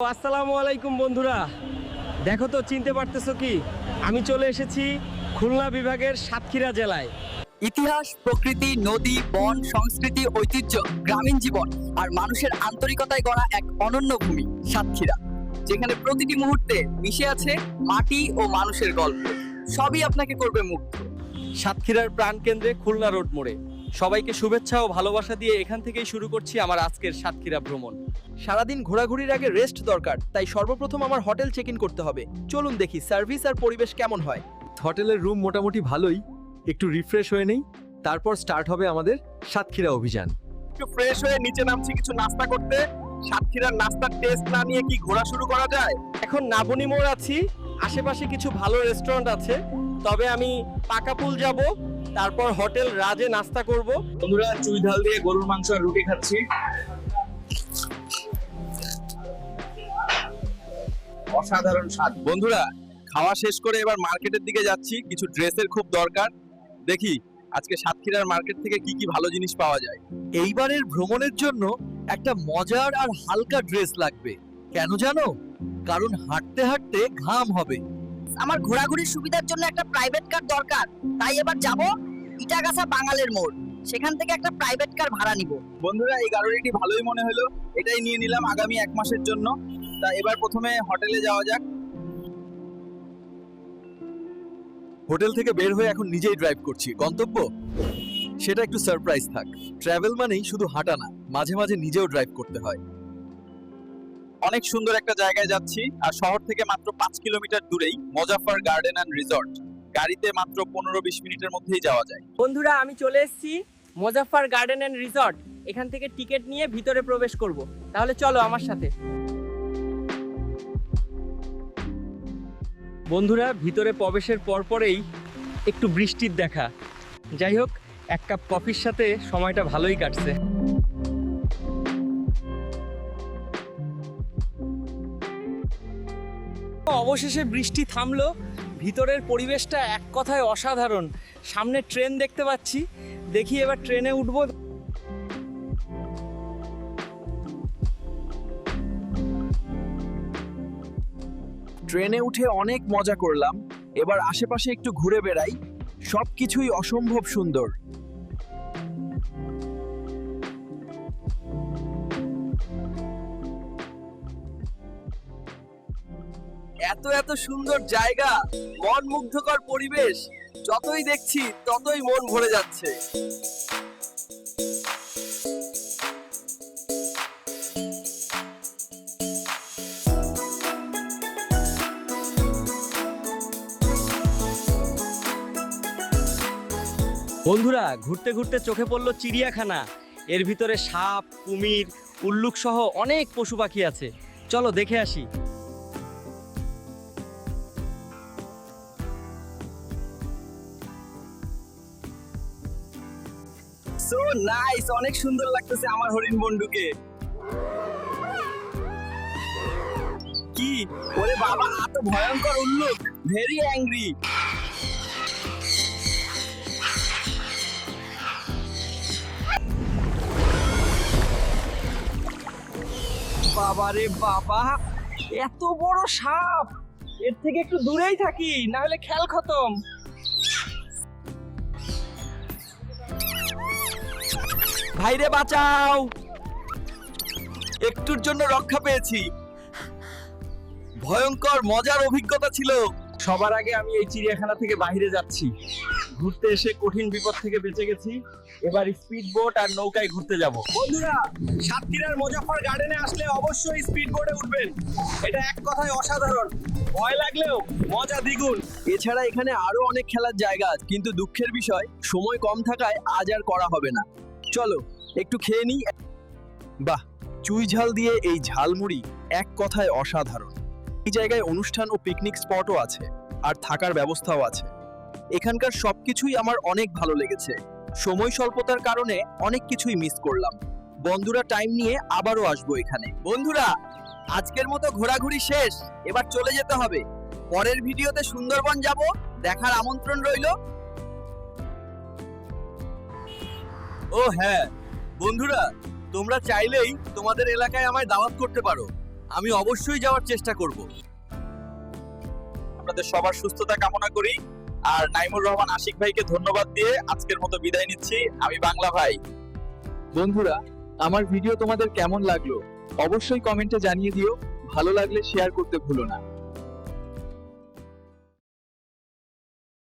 আসসালামু আলাইকুম বন্ধুরা। দেখো তো চিনতে পারতেছো কি? আমি চলে এসেছি খুলনা বিভাগের সাতক্ষীরা জেলায়। ইতিহাস প্রকৃতি নদী বন সংস্কৃতি ঐতিহ্য গ্রামীণ জীবন আর মানুষের আন্তরিকতায় গড়া এক অনন্য ভূমি সাতক্ষীরা। যেখানে প্রতিটি মুহূর্তে মিশে আছে মাটি ও মানুষের গল্প। সবই আপনাকে করবে মুগ্ধ। সাতক্ষীরার প্রাণকেন্দ্রে খুলনা রোড মোড়ে। সবাইকে শুভেচ্ছা ও ভালোবাসা দিয়ে এখান থেকেই শুরু করছি আমার আজকের সাতক্ষীরা ভ্রমণ। সারাদিন ঘোরাঘুরির আগে রেস্ট দরকার তাই সর্বপ্রথম আমার হোটেল চেক ইন করতে হবে। চলুন দেখি সার্ভিস আর পরিবেশ কেমন হয়। হোটেলের রুম মোটামুটি ভালোই একটু রিফ্রেশ হয়ে নেই তারপর স্টার্ট হবে আমাদের সাতক্ষীরা অভিযান। একটু ফ্রেশ হয়ে নিচে নামছি কিছু নাস্তা করতে। সাতক্ষীরার নাস্তার টেস্ট না নিয়ে কি ঘোরা শুরু করা যায়? এখন নাবনি মোড় আছি আশেপাশে কিছু ভালো রেস্টুরেন্ট আছে তবে আমি পাকাপুল যাব তারপর হোটেল রাজে নাস্তা করব। বন্ধুরা, চুই ঢাল দিয়ে গরুর মাংস আর রুটি খাচ্ছি। অসাধারণ স্বাদ। বন্ধুরা, খাওয়া শেষ করে এবার মার্কেটের দিকে যাচ্ছি। কিছু ড্রেসের খুব দরকার। দেখি, আজকে সাতক্ষীরার মার্কেট থেকে কি কি ভালো জিনিস পাওয়া যায়। এইবারের ভ্রমণের জন্য একটা মজার আর হালকা ড্রেস লাগবে। কেন জানো? কারণ হাঁটতে হাঁটতে ঘাম হবে। আমার ঘোরাঘুরির সুবিধার জন্য একটা প্রাইভেট কার দরকার। তাই এবার যাব ইটাগাছা বাঙালের মোড়। সেখান থেকে একটা প্রাইভেট কার ভাড়া নিব। বন্ধুরা, এই গাড়িটি ভালোই মনে হলো। এটাই নিয়ে নিলাম আগামী এক মাসের জন্য। তা এবার প্রথমে হোটেলে যাওয়া যাক। হোটেল থেকে বের হয়ে এখন নিজেই ড্রাইভ করছি। গন্তব্য? সেটা একটু সারপ্রাইজ থাক। ট্রাভেল মানেই শুধু হাঁটা না, মাঝে মাঝে নিজেও ড্রাইভ করতে হয়। অনেক সুন্দর একটা জায়গায় যাচ্ছি। আর শহর থেকে মাত্র পাঁচ কিলোমিটার দূরেই মজাফার গার্ডেন অ্যান্ড রিসর্ট। গাড়িতে মাত্র পনেরো বিশ মিনিটের মধ্যেই যাওয়া যায়। বন্ধুরা, আমি চলে এসেছি মোজাফফর গার্ডেন অ্যান্ড রিসর্ট। এখান থেকে টিকিট নিয়ে ভিতরে প্রবেশ করব। তাহলে চলো আমার সাথে। বন্ধুরা, ভিতরে প্রবেশের পরপরেই একটু বৃষ্টির দেখা। যাই হোক, এক কাপ কফির সাথে সময়টা ভালোই কাটছে। অবশেষে বৃষ্টি থামলো। ভিতরের পরিবেশটা এক কথায় অসাধারণ। সামনে ট্রেন দেখতে পাচ্ছি। দেখি এবার ট্রেনে উঠবো। ট্রেনে উঠে অনেক মজা করলাম। এবার আশেপাশে একটু ঘুরে বেড়াই। সবকিছুই অসম্ভব সুন্দর। এত এত সুন্দর জায়গা মন মুগ্ধকর পরিবেশ, যতই দেখছি ততই মন ভরে যাচ্ছে। বন্ধুরা, ঘুরতে ঘুরতে চোখে পড়ল চিড়িয়াখানা। এর ভিতরে সাপ, কুমির, উল্লুক সহ অনেক পশু পাখি আছে। চলো দেখে আসি। সো নাইস অনেক সুন্দর লাগতেছে আমার হরিণ বন্ধুকে। কি? ওরে বাবা, এত ভয়ঙ্কর উল্লুক। ভেরি অ্যাংরি বাবারে বাবা, এত বড় সাপ। এর থেকে একটু দূরেই থাকি না হলে খেল খতম। ভাইরে বাঁচাও। একটুর জন্য রক্ষা পেয়েছি। ভয়ঙ্কর, মজার অভিজ্ঞতা ছিল। সবার আগে আমি এই চিড়িয়াখানা থেকে বাইরে যাচ্ছি। ঘুরতে এসে কঠিন বিপদ থেকে বেঁচে গেছি। এবার স্পিড বোট আর নৌকায় ঘুরতে যাব। বন্ধুরা, সাতক্ষীরার মুজাফফর গার্ডেনে আসলে অবশ্যই স্পিড বোটে উঠবেন। এটা এক কথায় অসাধারণ। ভয় লাগলেও মজা দ্বিগুণ। এছাড়া এখানে আরও অনেক খেলার জায়গা কিন্তু দুঃখের বিষয়, সময় কম থাকায় আজ আর করা হবে না। চলো, একটু খেয়ে নিই। বাহ, চুই ঝাল দিয়ে এই ঝালমুড়ি এক কথায় অসাধারণ। এই জায়গায় অনুষ্ঠান ও পিকনিক স্পটও আছে, আর থাকার ব্যবস্থাও আছে। এখানকার সবকিছুই আমার অনেক ভালো লেগেছে। সময় স্বল্পতার কারণে অনেক কিছুই মিস করলাম। বন্ধুরা টাইম নিয়ে আবারও আসব এখানে। বন্ধুরা, আজকের মতো ঘোরাঘুরি শেষ। এবার চলে যেতে হবে। পরের ভিডিওতে সুন্দরবন যাব, দেখার আমন্ত্রণ রইল। ও হ্যাঁ। বন্ধুরা, তোমরা চাইলেই তোমাদের এলাকায় আমায় দাওয়াত করতে পারো। আমি অবশ্যই যাওয়ার চেষ্টা করব। আপনাদের সবার সুস্থতা কামনা করি। আর নাইমুর রহমান আশিক ভাইকে ধন্যবাদ দিয়ে আজকের মতো বিদায় নিচ্ছি। আমি বাংলা ভাই। বন্ধুরা, আমার ভিডিও তোমাদের কেমন লাগল? অবশ্যই কমেন্টে জানিয়ে দিও। ভালো লাগলে শেয়ার করতে ভুলো না।